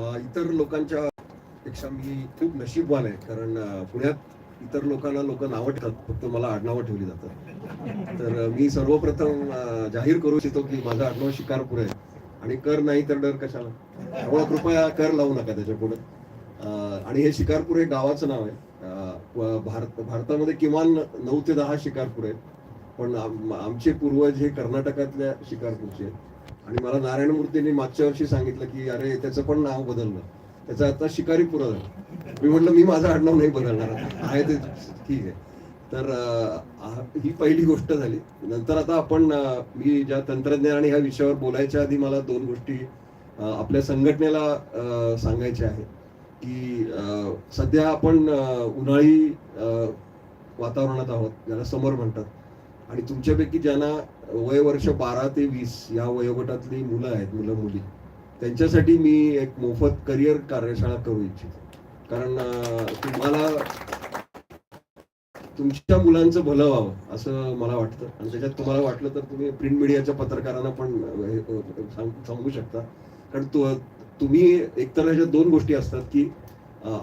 इतर लोकांच्या पेक्षा मी खूप नशीबवान आहे कारण पुण्यात इतर लोकांना लोक नावं ठेवतात फक्त मला आडनावं ठेवली जातात. तर मी सर्वप्रथम जाहीर करू इच्छितो की माझं आडनाव शिकारपूर आहे. आणि कर नाही तर डर कशाला? त्यामुळे कृपया कर लावू नका त्याच्या पुढे. आणि हे शिकारपूर हे गावाचं नाव आहे. भारत भारतामध्ये किमान नऊ ते दहा शिकारपूर आहेत. पण आमचे पूर्वज हे कर्नाटकातल्या शिकारपूरचे आहेत. आणि मला नारायण मूर्तींनी मागच्या वर्षी सांगितलं की अरे त्याचं पण नाव बदललं त्याचं आता शिकारीपुरा झालं. मी म्हटलं मी माझं आडनाव नाही बदलणार आहे ते ठीक आहे. तर ही पहिली गोष्ट झाली. नंतर आता आपण मी ज्या तंत्रज्ञान आणि ह्या विषयावर बोलायच्या आधी मला दोन गोष्टी आपल्या संघटनेला सांगायच्या आहे की सध्या आपण उन्हाळी वातावरणात आहोत ज्याला समर म्हणतात. आणि तुमच्यापैकी ज्यांना वय वर्ष बारा ते वीस या वयोगटातली मुलं आहेत मुलं मुली त्यांच्यासाठी मी एक मोफत करिअर कार्यशाळा करू इच्छितो. कारण तुम्हाला तुमच्या मुलांचं भलं व्हावं असं मला वाटतं. आणि त्याच्यात तुम्हाला वाटलं तर तुम्ही प्रिंट मीडियाच्या पत्रकारांना पण हे, सांगू शकता. कारण तु- तुम्ही एकतर ह्याच्या दोन गोष्टी असतात की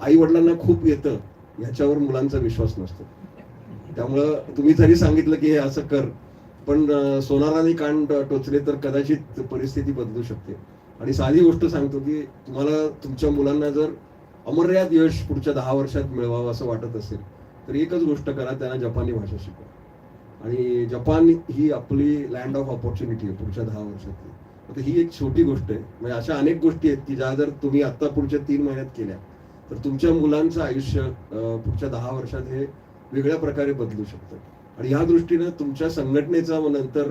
आई वडिलांना खूप येतं ह्याच्यावर मुलांचा विश्वास नसतो. त्यामुळं तुम्ही जरी सांगितलं की हे असं कर पण सोनाराने कान टोचले तर कदाचित परिस्थिती बदलू शकते. आणि साधी गोष्ट सांगतो की तुम्हाला तुमच्या मुलांना जर अमर्याद यश पुढच्या दहा वर्षात मिळवावं असं वाटत असेल तर एकच गोष्ट करा त्यांना जपानी भाषा शिकवा. आणि जपान ही आपली लँड ऑफ ऑपॉर्च्युनिटी आहे पुढच्या दहा वर्षातली. आता ही एक छोटी गोष्ट आहे. म्हणजे अशा अनेक गोष्टी आहेत की ज्या जर तुम्ही आता पुढच्या तीन महिन्यात केल्या तर तुमच्या मुलांचं आयुष्य पुढच्या दहा वर्षात हे वेगळ्या प्रकारे बदलू शकतं आणि या दृष्टीनं तुमच्या संघटनेचा नंतर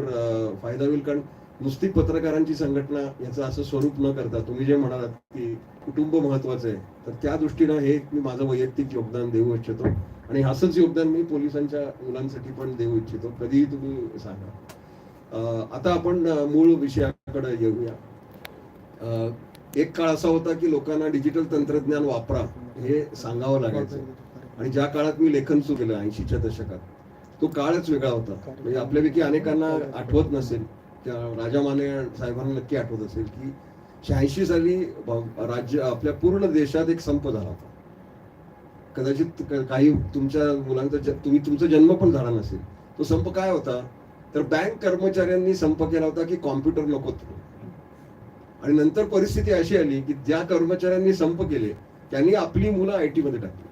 फायदा होईल. कारण नुसती पत्रकारांची संघटना याचं असं स्वरूप न करता तुम्ही जे म्हणालात की कुटुंब महत्वाचं आहे तर त्या दृष्टीनं हे मी माझं वैयक्तिक योगदान देऊ इच्छितो. आणि असंच योगदान मी पोलिसांच्या मुलांसाठी पण देऊ इच्छितो. कधीही तुम्ही सांगा. आता आपण मूळ विषयाकडे येऊया. अं, एक काळ असा होता की लोकांना डिजिटल तंत्रज्ञान वापरा हे सांगावं लागायचं. आणि ज्या काळात मी लेखन सुरू केलं ऐंशीच्या दशकात तो काळच वेगळा होता. म्हणजे आपल्यापैकी अनेकांना आठवत नसेल त्या राजा माने साहेबांना नक्की आठवत असेल की शहाऐंशी साली राज्य आपल्या पूर्ण देशात एक संप झाला होता. कदाचित काही तुमच्या मुलांचा तुम्ही तुमचा जन्म पण झाला नसेल. तो संप काय होता? तर बँक कर्मचाऱ्यांनी संप केला होता की कॉम्प्युटर नको आणि नंतर परिस्थिती अशी आली की ज्या कर्मचाऱ्यांनी संप केले त्यांनी आपली मुलं आय टी मध्ये टाकली.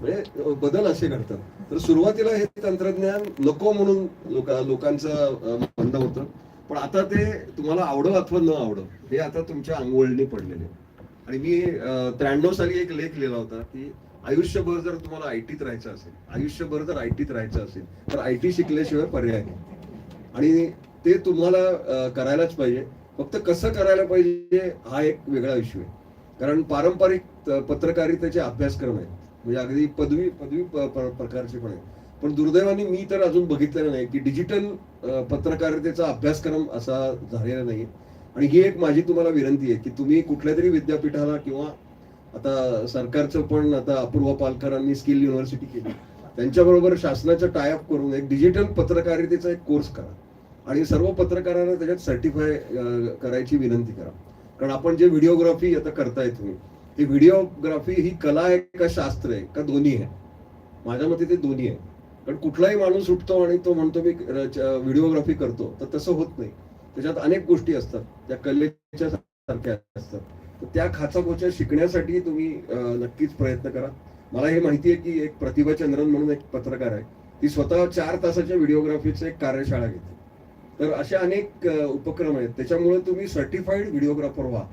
म्हणजे बदल असे घडतात. तर सुरुवातीला हे तंत्रज्ञान नको म्हणून लोक लोकांचं म्हणणं होतं. पण आता ते तुम्हाला आवडो अथवा न आवडो हे आता तुमच्या अंगवळणी पडलेले. आणि मी त्र्याण्णव साली एक लेख लिहिला होता की आयुष्यभर जर तुम्हाला आयटीत राहायचं असेल आयुष्यभर जर आयटीत राहायचं असेल तर आयटी शिकल्याशिवाय पर्याय नाही. आणि ते तुम्हाला करायलाच पाहिजे. फक्त कसं करायला पाहिजे हा एक वेगळा इश्यू आहे. कारण पारंपरिक पत्रकारितेचे अभ्यासक्रम आहेत. म्हणजे अगदी पदवी पदवी प्रकारचे पण आहेत. पण दुर्दैवाने मी तर अजून बघितलेलं नाही की डिजिटल पत्रकारितेचा अभ्यासक्रम असा झालेला नाही. आणि ही एक माझी तुम्हाला विनंती आहे की तुम्ही कुठल्या तरी विद्यापीठाला किंवा आता सरकारचं पण आता अपूर्व पालकरांनी स्किल युनिव्हर्सिटी केली त्यांच्याबरोबर शासनाचं टायअप करून एक डिजिटल पत्रकारितेचा एक कोर्स करा. आणि सर्व पत्रकारांना त्याच्यात सर्टिफाय करायची विनंती करा. कारण आपण जे व्हिडिओग्राफी आता करताय तुम्ही ही व्हिडिओग्राफी ही कला आहे का शास्त्र आहे का दोन्ही आहे? माझ्या मते ते दोन्ही आहे. कारण कुठलाही माणूस उठतो आणि तो म्हणतो मी व्हिडिओग्राफी करतो. तर तसं होत नाही. त्याच्यात अनेक गोष्टी असतात त्या कलेच्या सारख्या असतात. तर त्या खाचाखोच्या शिकण्यासाठी तुम्ही नक्कीच प्रयत्न करा. मला हे माहिती आहे की एक प्रतिभा चंद्रन म्हणून एक पत्रकार आहे. ती स्वतः चार तासाच्या व्हिडिओग्राफीचं एक कार्यशाळा घेते. तर अशा अनेक उपक्रम आहेत. त्याच्यामुळे तुम्ही सर्टिफाईड व्हिडिओग्राफर व्हा.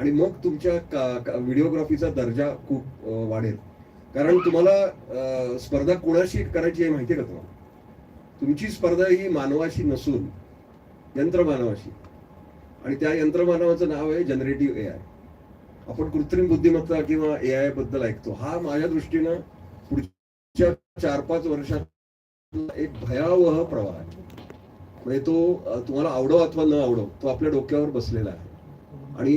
आणि मग तुमच्या का- का- व्हिडिओग्राफीचा दर्जा खूप वाढेल. कारण तुम्हाला स्पर्धा कोणाशी करायची आहे माहिती आहे का तुम्हाला? तुमची स्पर्धा ही मानवाशी नसून यंत्रमानवाशी. आणि त्या यंत्रमानवाचं नाव आहे जनरेटिव्ह ए आय आपण कृत्रिम बुद्धिमत्ता किंवा ए आयबद्दल ऐकतो. हा माझ्या दृष्टीनं पुढच्या चार पाच वर्षात एक भयावह प्रवाह आहे. म्हणजे तो तुम्हाला आवडो अथवा न आवडो तो आपल्या डोक्यावर बसलेला आहे. आणि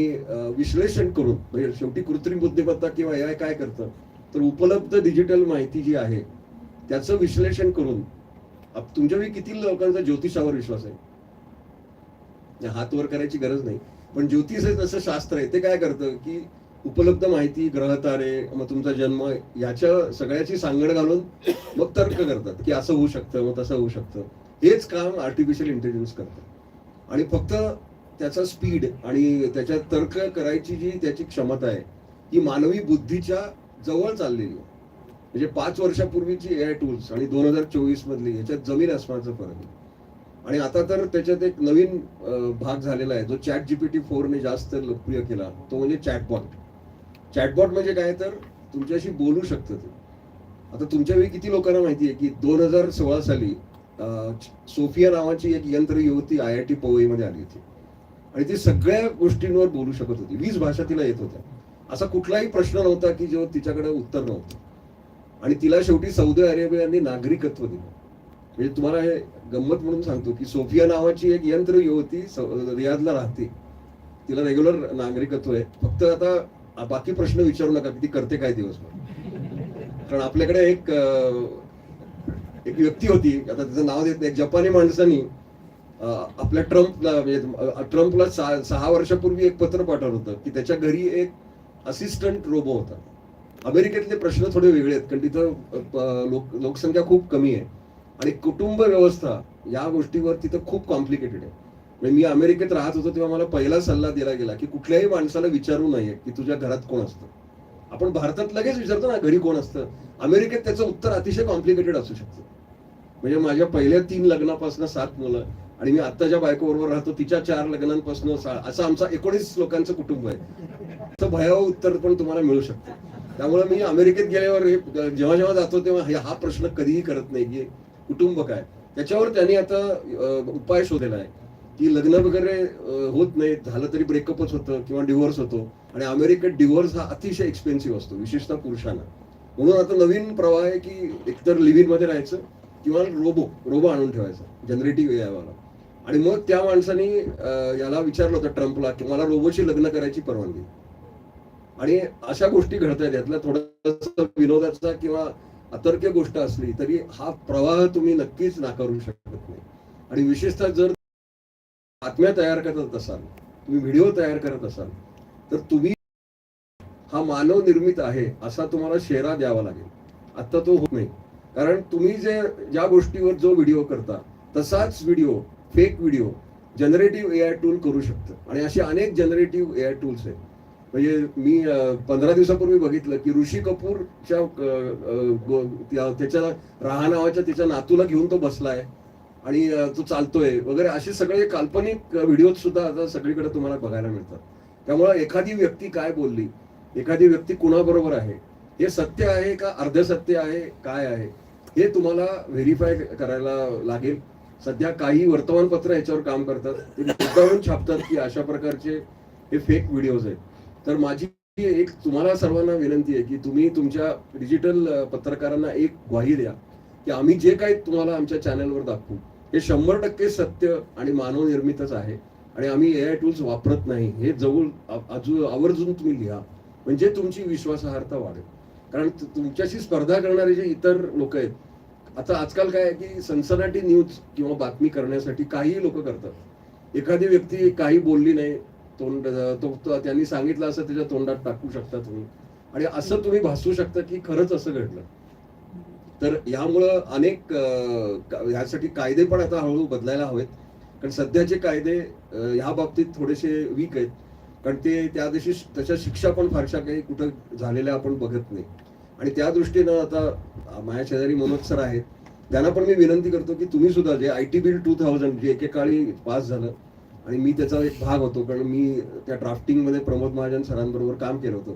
विश्लेषण करून म्हणजे शेवटी कृत्रिम बुद्धिमत्ता किंवा ए आय काय करतं? तर उपलब्ध डिजिटल माहिती जी आहे त्याचं विश्लेषण करून तुमच्यापैकी किती लोकांचा ज्योतिषावर विश्वास आहे? म्हणजे हात वर करायची गरज नाही. पण ज्योतिष हे तसं शास्त्र आहे. ते काय करतं की उपलब्ध माहिती ग्रहतारे मग तुमचा जन्म याच्या सगळ्याची सांगड घालून मग तर्क करतात की असं होऊ शकतं मग तसं होऊ शकतं. हेच काम आर्टिफिशियल इंटेलिजन्स करतं. आणि फक्त त्याचा स्पीड आणि त्याच्यात तर्क करायची जी त्याची क्षमता आहे ही मानवी बुद्धीच्या जवळ चाललेली आहे. म्हणजे पाच वर्षापूर्वीची एआय टूल्स आणि दोन हजार चोवीस मधली याच्यात जमीन आसमानाचा फरक आहे. आणि आता तर त्याच्यात एक नवीन भाग झालेला आहे जो चॅट जीपीटी फोरने जास्त लोकप्रिय केला तो म्हणजे चॅटबॉट चॅटबॉट म्हणजे काय तर तुमच्याशी बोलू शकतं ते. आता तुमच्या वेळी किती लोकांना माहिती आहे की दोन हजार सोळा साली सोफिया नावाची एक यंत्र युवती आय आय टी मध्ये आली होती. आणि ती सगळ्या गोष्टींवर बोलू शकत होती. वीस भाषा तिला येत होत्या. असा कुठलाही प्रश्न नव्हता की जो तिच्याकडे उत्तर नव्हतं. आणि तिला शेवटी सौदी अरेबियाने नागरिकत्व दिलं. म्हणजे तुम्हाला हे गंमत म्हणून सांगतो की सोफिया नावाची एक यंत्र युवती रियादला राहते. तिला रेग्युलर नागरिकत्व आहे. फक्त आता बाकी प्रश्न विचारू नका की ती करते काय दिवसभर. कारण आपल्याकडे एक एक व्यक्ती होती आता तिचं नाव देत नाही जपानी माणसानी आपल्या ट्रम्पला म्हणजे ट्रम्पला सहा सहा वर्षापूर्वी एक पत्र पाठवलं होतं की त्याच्या घरी एक असिस्टंट रोबो होता. अमेरिकेतले प्रश्न थोडे वेगळे आहेत कारण तिथं लोक लोकसंख्या खूप कमी आहे. आणि कुटुंब व्यवस्था या गोष्टीवर तिथं खूप कॉम्प्लिकेटेड आहे. म्हणजे मी अमेरिकेत राहत होतो तेव्हा मला पहिला सल्ला दिला गेला की कुठल्याही माणसाला विचारू नये की तुझ्या घरात कोण असतं. आपण भारतात लगेच विचारतो ना घरी कोण असतं? अमेरिकेत त्याचं उत्तर अतिशय कॉम्प्लिकेटेड असू शकतं. म्हणजे माझ्या पहिल्या तीन लग्नापासून सात मुलं आणि मी आता ज्या बायकोबरोबर राहतो तिच्या चार लग्नांपासून असं आमचा एकोणीस लोकांचं कुटुंब आहे. असं भयावह उत्तर पण तुम्हाला मिळू शकतं. त्यामुळे मी अमेरिकेत गेल्यावर हे जेव्हा जेव्हा जातो तेव्हा हे- हा प्रश्न कधीही करत नाही की कुटुंब काय. त्याच्यावर त्यांनी आता उपाय शोधलेला आहे. की लग्न वगैरे होत नाही झालं तरी ब्रेकअपच होतं किंवा डिव्होर्स होतो. आणि अमेरिकेत डिव्होर्स हा अतिशय एक्सपेन्सिव्ह असतो विशेषतः पुरुषांना. म्हणून आता नवीन प्रवाह आहे की एकतर लिव्हिनमध्ये राहायचं किंवा रोबो रोबो आणून ठेवायचा. जनरेटिव्ह यावाला आणि मग त्या माणसाने याला विचारलं होतं ट्रम्पला की मला रोबोशी लग्न करायची परवानगी. आणि अशा गोष्टी घडत आहेत यातला थोडासा विनोदाचा किंवा अतर्क्य गोष्ट असली तरी हा प्रवाह तुम्ही नक्कीच नाकारू शकत नाही. आणि विशेषतः जर बातम्या तयार करत असाल तुम्ही व्हिडिओ तयार करत असाल तर तुम्ही हा मानव निर्मित आहे असा तुम्हाला शेरा द्यावा लागेल. आता तो होत नाही. कारण तुम्ही जे ज्या गोष्टीवर जो व्हिडिओ करता तसाच video fake video generative A I tool करू शकतं. आणि असे अनेक जनरेटिव्ह ए आय टूल्स आहेत. म्हणजे मी पंधरा दिवसापूर्वी बघितलं की ऋषी कपूरच्या त्याच्या राहा नावाच्या त्याच्या नातूला घेऊन तो बसलाय. आणि तो चालतोय. वगैरे असे सगळे काल्पनिक व्हिडिओज सुद्धा आता सगळीकडे तुम्हाला बघायला मिळतात. त्यामुळे एखादी व्यक्ती काय बोलली? एखादी व्यक्ती कुणाबरोबर आहे? हे सत्य आहे का अर्ध सत्य आहे? काय आहे? हे तुम्हाला व्हेरीफाय करायला लागेल. सध्या काही वर्तमानपत्र याच्यावर काम करतात. ते मुद्दामून छापतात की अशा प्रकारचे हे फेक व्हिडिओज आहेत. तर माझी एक तुम्हाला सर्वांना विनंती आहे की तुम्ही तुमच्या डिजिटल पत्रकारांना एक ग्वाही द्या की आम्ही जे काही तुम्हाला आमच्या चॅनलवर दाखवू हे शंभर टक्के सत्य आणि मानवनिर्मितच आहे. आणि आम्ही ए आय टूल्स वापरत नाही. हे जवळ अजून आवर्जून तुम्ही लिहा. म्हणजे तुमची विश्वासार्हता वाढेल. कारण तुमच्याशी स्पर्धा करणारे जे इतर लोक आहेत आता आजकाल काय आहे की सनसनाटी न्यूज किंवा बातमी करण्यासाठी काहीही लोक करतात. एखादी व्यक्ती काही बोलली नाही तोंड तो त्यांनी सांगितलं असं त्याच्या तोंडात टाकू शकता तुम्ही. आणि असं तुम्ही भासू शकता की खरंच असं घडलं. तर यामुळं अनेक ह्यासाठी यासाठी कायदे पण आता हळूहळू बदलायला हवेत. कारण सध्याचे कायदे ह्या बाबतीत थोडेसे वीक आहेत. कारण ते त्या दिवशी त्याच्या शिक्षा पण फारशा काही कुठं झालेल्या आपण बघत नाही. आणि त्या दृष्टीनं आता माझ्या शेजारी मनोज सर आहेत. त्यांना पण मी विनंती करतो की तुम्ही सुद्धा जे I T bill two thousand जे एकेकाळी पास झालं आणि मी त्याचा एक भाग होतो कारण मी त्या ड्राफ्टिंगमध्ये प्रमोद महाजन सरांबरोबर काम केलं होतं.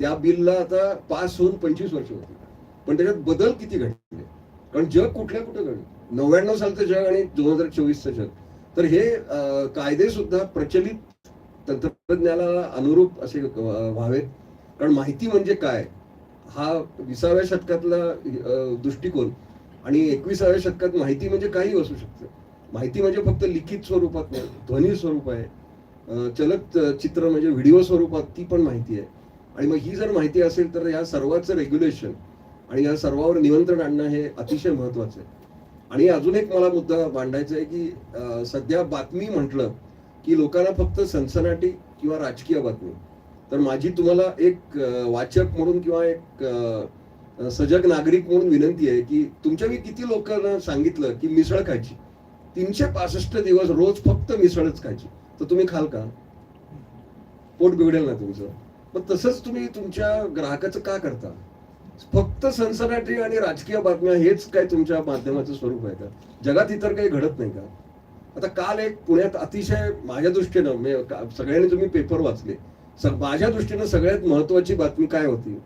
त्या बिलला आता पास होऊन पंचवीस वर्ष होती. पण त्याच्यात बदल किती घडले? कारण जग कुठल्या कुठं घडलं? नव्याण्णव सालचं जग आणि दोन हजार चोवीसचं जग. तर हे कायदे सुद्धा प्रचलित तंत्रज्ञानाला अनुरूप असे व्हावेत. कारण माहिती म्हणजे काय? हा विसाव्या शतकातला दृष्टिकोन आणि एकविसाव्या शतकात माहिती म्हणजे काही असू शकतं. माहिती म्हणजे फक्त लिखित स्वरूपात नाही ध्वनी स्वरूप आहे. चलत चित्र म्हणजे व्हिडिओ स्वरूपात ती पण माहिती आहे. आणि मग ही जर माहिती असेल तर या सर्वाचं रेग्युलेशन आणि या सर्वावर नियंत्रण आणणं हे अतिशय महत्वाचं आहे. आणि अजून एक मला मुद्दा मांडायचा आहे की सध्या बातमी म्हटलं की लोकांना फक्त सनसनाटी किंवा राजकीय बातमी. तर माझी तुम्हाला एक वाचक म्हणून किंवा एक सजग नागरिक म्हणून विनंती आहे की तुमच्या मी किती लोकांना सांगितलं की मिसळ खायची. तीनशे पासष्ट दिवस रोज फक्त मिसळच खायची. तर तुम्ही खाल का? पोट बिघडेल ना तुमचं. मग तसंच तुम्ही तुमच्या ग्राहकाचं का करता? फक्त सनसनाटी आणि राजकीय बातम्या हेच काय तुमच्या माध्यमाचं स्वरूप आहे का? जगात इतर काही घडत नाही का? आता काल एक पुण्यात अतिशय माझ्या दृष्टीनं सगळ्यांनी तुम्ही पेपर वाचले. माझ्या दृष्टीनं सगळ्यात महत्वाची बातमी काय होती?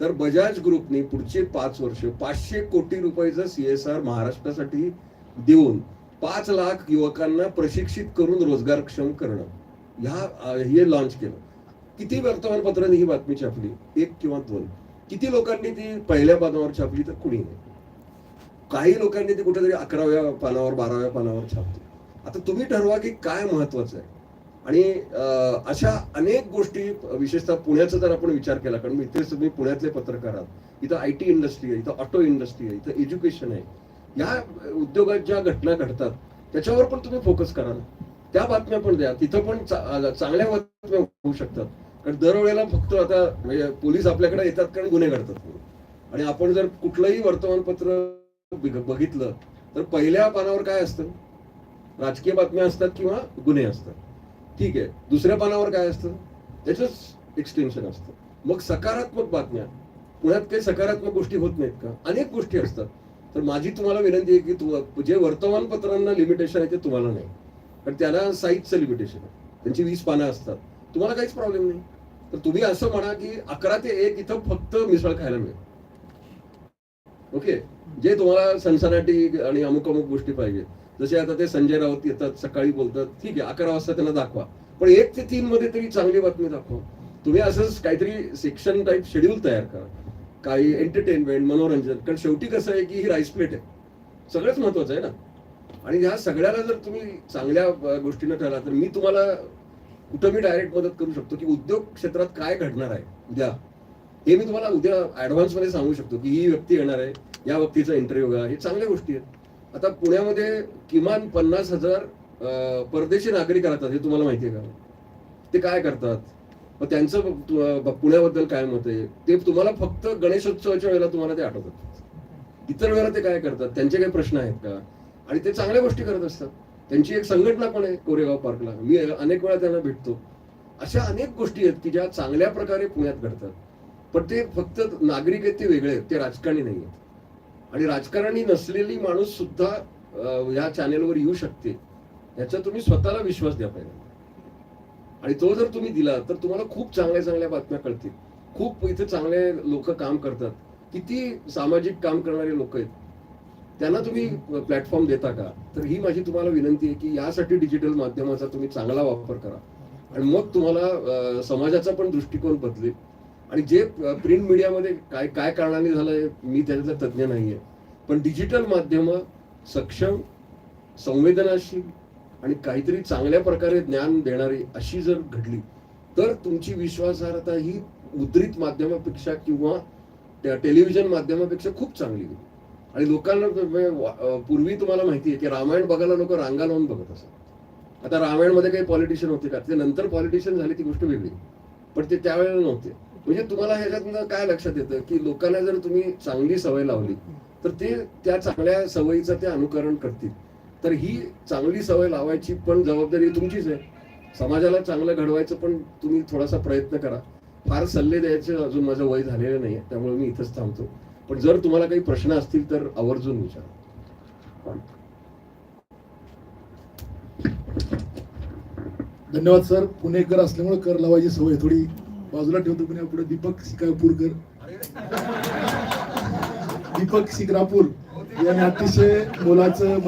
तर बजाज ग्रुपने पुढचे पाच वर्ष पाचशे कोटी रुपयाचं सीएसआर महाराष्ट्रासाठी देऊन पाच लाख युवकांना प्रशिक्षित करून रोजगारक्षम करणं ह्या हे लॉन्च केलं. किती वर्तमानपत्रांनी ही बातमी छापली? एक किंवा दोन. किती लोकांनी ती पहिल्या पानावर छापली तर कुणी नाही? काही लोकांनी ती कुठेतरी अकराव्या पानावर बाराव्या पानावर छापली. आता तुम्ही ठरवा की काय महत्वाचं आहे. आणि अशा अनेक गोष्टी विशेषतः पुण्याचा जर आपण विचार केला कारण इथे तुम्ही पुण्यातले पत्रकार आहात इथं आय टी इंडस्ट्री आहे इथं ऑटो इंडस्ट्री आहे इथं एज्युकेशन आहे या उद्योगात ज्या घटना घडतात त्याच्यावर पण तुम्ही फोकस करा ना त्या बातम्या पण द्या तिथं पण चांगल्या बातम्या होऊ शकतात. कारण दरवेळेला फक्त आता म्हणजे पोलीस आपल्याकडे येतात कारण गुन्हे घडतात. आणि आपण जर कुठलंही वर्तमानपत्र बघितलं तर पहिल्या पानावर काय असतं? राजकीय बातम्या असतात किंवा गुन्हे असतात. ठीक आहे. दुसऱ्या पानावर काय असतं? त्याचंच एक्सटेन्शन असतं. मग सकारात्मक बातम्या. पुण्यात काही सकारात्मक गोष्टी होत नाहीत का? अनेक गोष्टी असतात. तर माझी तुम्हाला विनंती आहे की तु- जे वर्तमानपत्रांना लिमिटेशन आहे ते तुम्हाला नाही. कारण त्याला साईजचं लिमिटेशन आहे. त्यांची वीस पानं असतात. तुम्हाला काहीच प्रॉब्लेम नाही. तर तुम्ही असं म्हणा की अकरा ते एक इथं फक्त मिसळ खायला मिळेल. ओके जे तुम्हाला सनसनाटी आणि अमुक अमुक गोष्टी पाहिजे जसे आता ते संजय राऊत येतात सकाळी बोलतात ठीक आहे अकरा वाजता त्याला दाखवा. पण एक ते तीन मध्ये तरी चांगली बातमी दाखवा. तुम्ही असंच काहीतरी सेक्शन टाईप शेड्यूल तयार करा. काही एंटरटेनमेंट मनोरंजन. कारण शेवटी कसं आहे की ही राईस प्लेट आहे. सगळंच महत्वाचं आहे ना? आणि ह्या सगळ्याला जर तुम्ही चांगल्या गोष्टीनं ठरला तर मी तुम्हाला कुठं मी डायरेक्ट मदत करू शकतो की उद्योग क्षेत्रात काय घडणार आहे उद्या? हे मी तुम्हाला उद्या ऍडव्हान्समध्ये सांगू शकतो की ही व्यक्ती येणार आहे या व्यक्तीचा इंटरव्ह्यू घ्या. हे चांगल्या गोष्टी आहेत. आता पुण्यामध्ये किमान पन्नास हजार परदेशी नागरिक राहतात हे तुम्हाला माहिती आहे का? ते काय करतात? मग त्यांचं पुण्याबद्दल काय मत आहे? ते तुम्हाला फक्त गणेशोत्सवाच्या वेळेला तुम्हाला ते आठवतात. इतर वेळेला ते काय करतात? त्यांचे काही प्रश्न आहेत का? आणि ते चांगल्या गोष्टी करत असतात. त्यांची एक संघटना पण आहे कोरेगाव पार्कला. मी अनेक वेळा त्यांना भेटतो. अशा अनेक गोष्टी आहेत की ज्या चांगल्या प्रकारे पुण्यात घडतात. पण ते फक्त नागरिक आहेत ते वेगळे आहेत ते राजकारणी नाही आहेत. आणि राजकारणी नसलेली माणूस सुद्धा या चॅनेलवर येऊ शकते याचा तुम्ही स्वतःला विश्वास द्या पाहिजे आणि तो जर तुम्ही दिला तर तुम्हाला खूप चांगल्या चांगल्या बातम्या कळतील. खूप इथे चांगले लोक काम करतात. किती सामाजिक काम करणारे लोक आहेत. त्यांना तुम्ही प्लॅटफॉर्म देता का? तर ही माझी तुम्हाला विनंती आहे की यासाठी डिजिटल माध्यमाचा तुम्ही चांगला वापर करा. आणि मग तुम्हाला समाजाचा पण दृष्टिकोन बदलेल. आणि जे प्रिंट मीडियामध्ये काय काय कारणाने झालंय मी त्याच्यातला तज्ज्ञ नाहीये. पण डिजिटल माध्यम सक्षम संवेदनाशील आणि काहीतरी चांगल्या प्रकारे ज्ञान देणारी अशी जर घडली तर तुमची विश्वासार्हता ही मुद्रित माध्यमापेक्षा किंवा त्या टेलिव्हिजन माध्यमापेक्षा खूप चांगली होती आणि लोकांना म्हणजे पूर्वी तुम्हाला माहिती आहे की रामायण बघायला लोक रांगा लावून बघत असत. आता रामायणमध्ये काही पॉलिटिशियन होते का? ते नंतर पॉलिटिशियन झाले ती गोष्ट वेगळी. पण ते त्यावेळेला नव्हते. म्हणजे तुम्हाला ह्याच्यातनं काय लक्षात येतं की लोकांना जर तुम्ही चांगली सवय लावली तर ते त्या चांगल्या सवयीचं ते अनुकरण करतील. तर ही चांगली सवय लावायची पण जबाबदारी तुमचीच आहे. समाजाला चांगलं घडवायचं पण तुम्ही थोडासा प्रयत्न करा. फार सल्ले द्यायचे अजून माझं वय झालेलं नाही त्यामुळे मी इथंच थांबतो. पण जर तुम्हाला काही प्रश्न असतील तर आवर्जून विचारा. धन्यवाद सर. पुणेकर असल्यामुळे कर लावायची सवय थोडी बाजूला ठेवतो पण पुढे दीपक सिकापूरकर दीपक सिकरापूर यांनी अतिशय मोलाचं